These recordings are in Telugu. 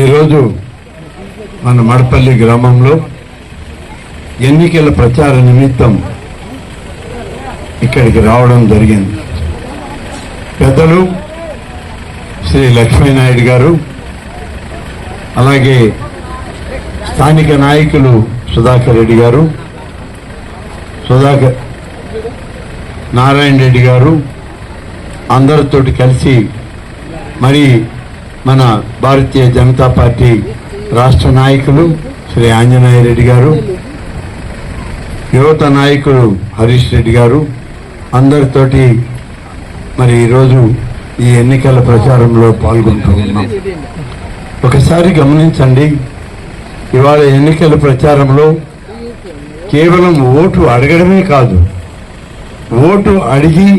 ఈరోజు మన మడపల్లి గ్రామంలో ఎన్నికల ప్రచార నిమిత్తం ఇక్కడికి రావడం జరిగింది. పెద్దలు శ్రీ లక్ష్మీనాయుడు గారు అలాగే స్థానిక నాయకులు సుధాకర్ రెడ్డి గారు సుధాకర్ నారాయణ రెడ్డి గారు అందరితోటి కలిసి మరి మన భారతీయ జనతా పార్టీ రాష్ట్ర నాయకులు శ్రీ ఆంజనేయ రెడ్డి గారు యువత నాయకులు హరీష్ రెడ్డి గారు అందరితోటి మరి ఈరోజు ఈ ఎన్నికల ప్రచారంలో పాల్గొంటూ ఉన్నాం. ఒకసారి గమనించండి ఇవాళ ఎన్నికల ప్రచారంలో కేవలం ఓటు అడగడమే కాదు ఓటు అడిగి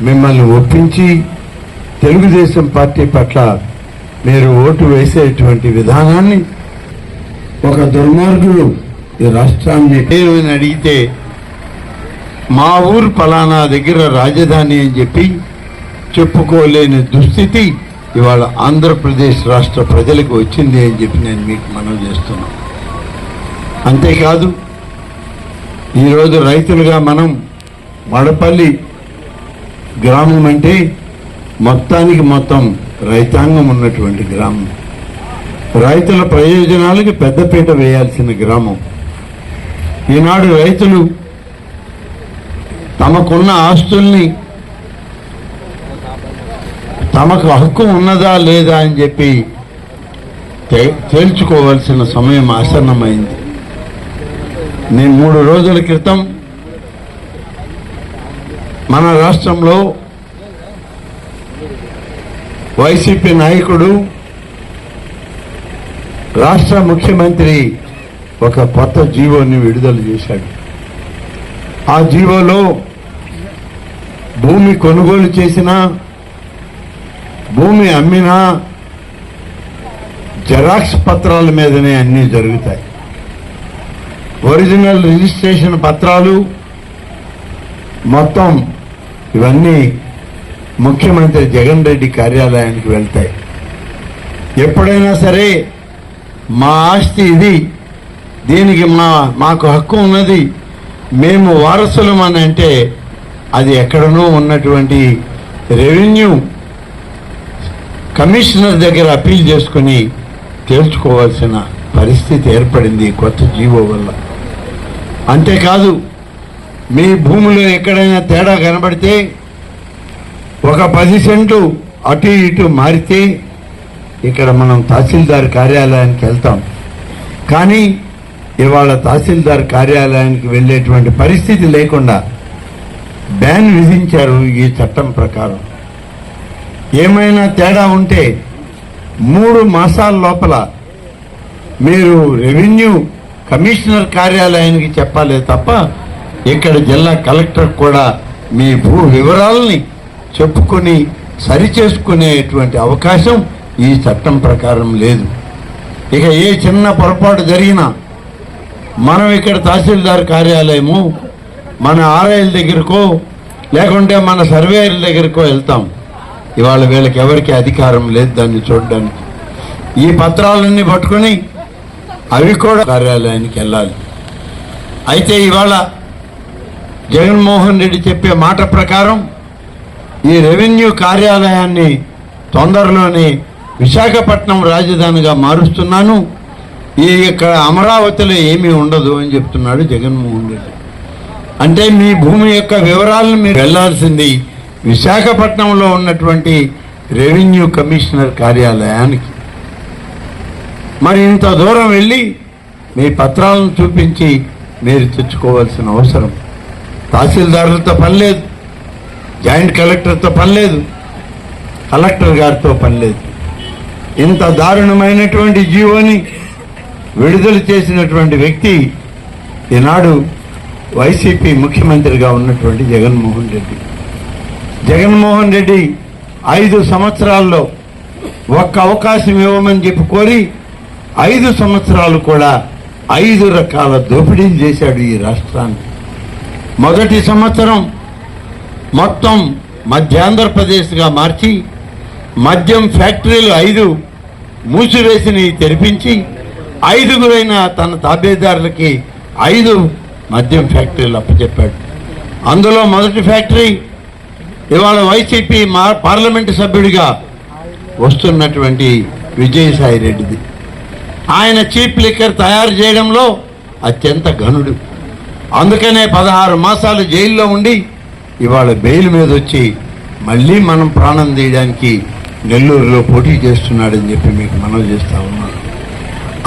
మిమ్మల్ని ఒప్పించి తెలుగుదేశం పార్టీ పట్ల మీరు ఓటు వేసేటువంటి విధానాన్ని ఒక దుర్మార్గుడు ఈ రాష్ట్రాన్ని ఏమని అడిగితే మా ఊరు ఫలానా దగ్గర రాజధాని అని చెప్పి చెప్పుకోలేని దుస్థితి ఇవాళ ఆంధ్రప్రదేశ్ రాష్ట్ర ప్రజలకు వచ్చింది అని చెప్పి నేను మీకు మనం చేస్తున్నాను అంతేకాదు ఈరోజు రైతులుగా మనం వడపల్లి గ్రామం అంటే మొత్తానికి మొత్తం రైతాంగం ఉన్నటువంటి గ్రామం. రైతుల ప్రయోజనాలకి పెద్దపీట వేయాల్సిన గ్రామం. ఈనాడు రైతులు తమకున్న ఆస్తుల్ని తమకు హక్కు ఉన్నదా లేదా అని చెప్పి తేల్చుకోవాల్సిన సమయం ఆసన్నమైంది. నేను మూడు రోజుల క్రితం మన రాష్ట్రంలో వైసీపీ నాయకుడు రాష్ట్ర ముఖ్యమంత్రి ఒక కొత్త జీవోని విడుదల చేశాడు. ఆ జీవోలో భూమి కొనుగోలు చేసినా భూమి అమ్మినా జెరాక్స్ పత్రాల మీదనే అన్నీ జరుగుతాయి. ఒరిజినల్ రిజిస్ట్రేషన్ పత్రాలు మొత్తం ఇవన్నీ ముఖ్యమంత్రి జగన్ రెడ్డి కార్యాలయానికి వెళ్తాయి. ఎప్పుడైనా సరే మా ఆస్తి ఇది. దీనికి మా మాకు హక్కు ఉన్నది. మేము వారసులం అని అంటే అది ఎక్కడనో ఉన్నటువంటి రెవెన్యూ కమిషనర్ దగ్గర అప్పీల్ చేసుకుని తేల్చుకోవాల్సిన పరిస్థితి ఏర్పడింది కొత్త జీవో వల్ల. అంతేకాదు మీ భూమిలో ఎక్కడైనా తేడా కనబడితే ఒక పది సెంట్లు అటు ఇటు మారితే ఇక్కడ మనం తహసీల్దార్ కార్యాలయానికి వెళ్తాం. కానీ ఇవాళ తహసీల్దార్ కార్యాలయానికి వెళ్ళేటువంటి పరిస్థితి లేకుండా బ్యాన్ విధించారు ఈ చట్టం ప్రకారం. ఏమైనా తేడా ఉంటే మూడు మాసాల లోపల మీరు రెవెన్యూ కమిషనర్ కార్యాలయానికి చెప్పాలి తప్ప ఇక్కడ జిల్లా కలెక్టర్ కూడా మీ భూ వివరాలని చెప్పుకొని సరిచేసుకునేటువంటి అవకాశం ఈ చట్టం ప్రకారం లేదు. ఇక ఏ చిన్న పొరపాటు జరిగినా మనం ఇక్కడ తహసీల్దార్ కార్యాలయము మన ఆర్ఐల దగ్గరకో లేకుంటే మన సర్వేయర్ల దగ్గరకో వెళ్తాం. ఇవాళ వీళ్ళకి ఎవరికి అధికారం లేదు దాన్ని చూడడానికి. ఈ పత్రాలన్నీ పట్టుకొని అవి కూడా కార్యాలయానికి వెళ్ళాలి. అయితే ఇవాళ జగన్మోహన్ రెడ్డి చెప్పే మాట ప్రకారం ఈ రెవెన్యూ కార్యాలయాన్ని తొందరలోనే విశాఖపట్నం రాజధానిగా మారుస్తున్నాను. ఈ ఇక్కడ అమరావతిలో ఏమీ ఉండదు అని చెప్తున్నాడు జగన్మోహన్ రెడ్డి. అంటే మీ భూమి యొక్క వివరాలను మీరు వెళ్ళాల్సింది విశాఖపట్నంలో ఉన్నటువంటి రెవెన్యూ కమిషనర్ కార్యాలయానికి. మరి ఇంత దూరం వెళ్ళి మీ పత్రాలను చూపించి మీరు తెచ్చుకోవాల్సిన అవసరం. తహసీల్దారులతో పని లేదు. జాయింట్ కలెక్టర్తో పని లేదు కలెక్టర్ గారితో పని లేదు ఇంత దారుణమైనటువంటి జీవోని విడుదల చేసినటువంటి వ్యక్తి ఈనాడు వైసీపీ ముఖ్యమంత్రిగా ఉన్నటువంటి జగన్మోహన్ రెడ్డి. జగన్మోహన్ రెడ్డి ఐదు సంవత్సరాల్లో ఒక్క అవకాశం ఇవ్వమని చెప్పి కోరి ఐదు సంవత్సరాలు కూడా ఐదు రకాల దోపిడీలు చేశాడు ఈ రాష్ట్రాన్ని. మొదటి సంవత్సరం మొత్తం మధ్యాంధ్రప్రదేశ్గా మార్చి మద్యం ఫ్యాక్టరీలు ఐదు మూసివేసిని తెరిపించి ఐదుగురైన తన తాబేదారులకి ఐదు మద్యం ఫ్యాక్టరీలు అప్పచెప్పాడు. అందులో మొదటి ఫ్యాక్టరీ ఇవాళ వైసీపీ మా పార్లమెంటు సభ్యుడిగా వస్తున్నటువంటి విజయసాయి రెడ్డిది. ఆయన చీప్ లిక్కర్ తయారు చేయడంలో అత్యంత ఘనుడు. అందుకనే పదహారు మాసాలు జైల్లో ఉండి ఇవాళ బెయిల్ మీద వచ్చి మళ్ళీ మనం ప్రాణం తీయడానికి నెల్లూరులో పోటీ చేస్తున్నాడని చెప్పి మీకు మనవి చేస్తా ఉన్నాను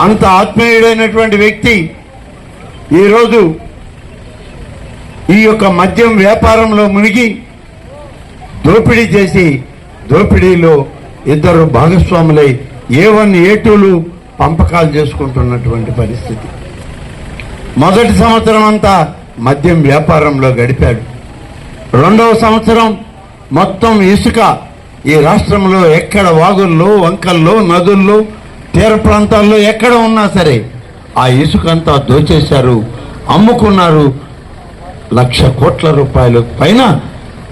అంత ఆత్మీయుడైనటువంటి వ్యక్తి ఈరోజు ఈ యొక్క మద్యం వ్యాపారంలో మునిగి దోపిడీ చేసి దోపిడీలో ఇద్దరు భాగస్వాములై ఏ వన్ ఏ టూలు పంపకాలు చేసుకుంటున్నటువంటి పరిస్థితి. మొదటి సంవత్సరం అంతా మద్యం వ్యాపారంలో గడిపాడు. రెండవ సంవత్సరం మొత్తం ఇసుక ఈ రాష్ట్రంలో ఎక్కడ వాగుల్లో వంకల్లో నదుల్లో తీర ప్రాంతాల్లో ఎక్కడ ఉన్నా సరే ఆ ఇసుక అంతా దోచేశారు అమ్ముకున్నారు. లక్ష కోట్ల రూపాయల పైన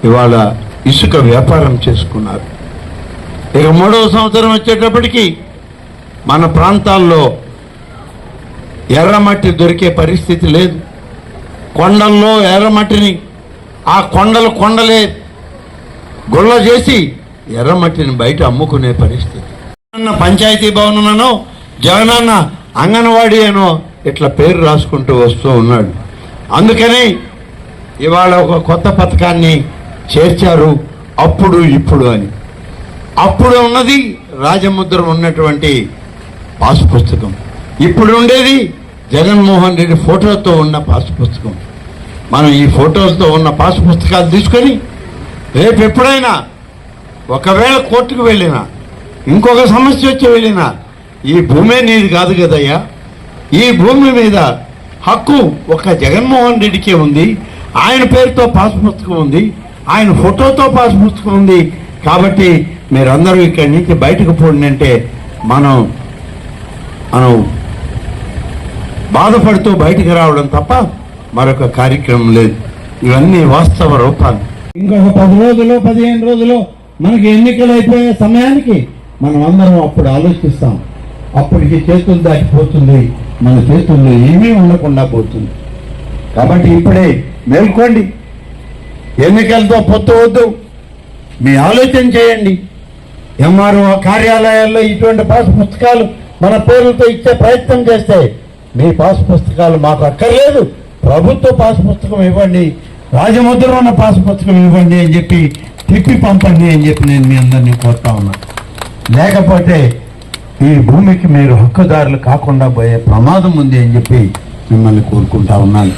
ఇవాళ ఇసుక వ్యాపారం చేసుకున్నారు. ఇక మూడవ సంవత్సరం వచ్చేటప్పటికి మన ప్రాంతాల్లో ఎర్రమట్టి దొరికే పరిస్థితి లేదు. కొండల్లో ఎర్రమట్టిని ఆ కొండలు కొండలే గుళ్ళ చేసి ఎర్రమట్టిని బయట అమ్ముకునే పరిస్థితి. అన్న పంచాయతీ భవనమనో జగనన్న అంగన్వాడీ అనో ఇట్లా పేరు రాసుకుంటూ వస్తూ ఉన్నాడు. అందుకని ఇవాళ ఒక కొత్త పథకాన్ని చేర్చారు అప్పుడు ఇప్పుడు అని. అప్పుడు ఉన్నది రాజముద్ర ఉన్నటువంటి పాస్ పుస్తకం. ఇప్పుడు ఉండేది జగన్మోహన్ రెడ్డి ఫోటోతో ఉన్న పాస్ పుస్తకం. మనం ఈ ఫొటోస్తో ఉన్న పాస్ పుస్తకాలు తీసుకొని రేపు ఎప్పుడైనా ఒకవేళ కోర్టుకు వెళ్ళినా ఇంకొక సమస్య వచ్చి వెళ్ళినా ఈ భూమే నీది కాదు కదయ్యా. ఈ భూమి మీద హక్కు ఒక జగన్మోహన్ రెడ్డికే ఉంది ఆయన పేరుతో పాస్ పుస్తకం ఉంది ఆయన ఫోటోతో పాస్ పుస్తకం ఉంది. కాబట్టి మీరందరూ ఇక్కడి నుంచి బయటకు పోండి అంటే మనం మనం బాధపడుతూ బయటికి రావడం తప్ప మరొక కార్యక్రమం లేదు. ఇవన్నీ వాస్తవ రూపాలు. ఇంకొక పది రోజులు పదిహేను రోజులు మనకి ఎన్నికలు అయిపోయే సమయానికి మనం అందరం అప్పుడు ఆలోచిస్తాం. అప్పటికి చేతులు దాటిపోతుంది. మన చేతుల్లో ఏమీ ఉండకుండా పోతుంది. కాబట్టి ఇప్పుడే మేల్కోండి. ఎన్నికలతో పొత్తు వద్దు. మీ ఆలోచన చేయండి. ఎంఆర్ఓ కార్యాలయాల్లో ఇటువంటి పాస్ పుస్తకాలు మన పేర్లతో ఇచ్చే ప్రయత్నం చేస్తే మీ పాస్ పుస్తకాలు మాకు అక్కర్లేదు. ప్రభుత్వ పాస్ పుస్తకం ఇవ్వండి రాజముద్ర ఉన్న పాస్ పుస్తకం ఇవ్వండి అని చెప్పి తిప్పి పంపండి అని చెప్పి నేను మీ అందరినీ కోరుతా ఉన్నా. లేకపోతే ఈ భూమికి మీరు హక్కుదారులు కాకుండా పోయే ప్రమాదం ఉంది అని చెప్పి మిమ్మల్ని కోరుకుంటా ఉన్నాను.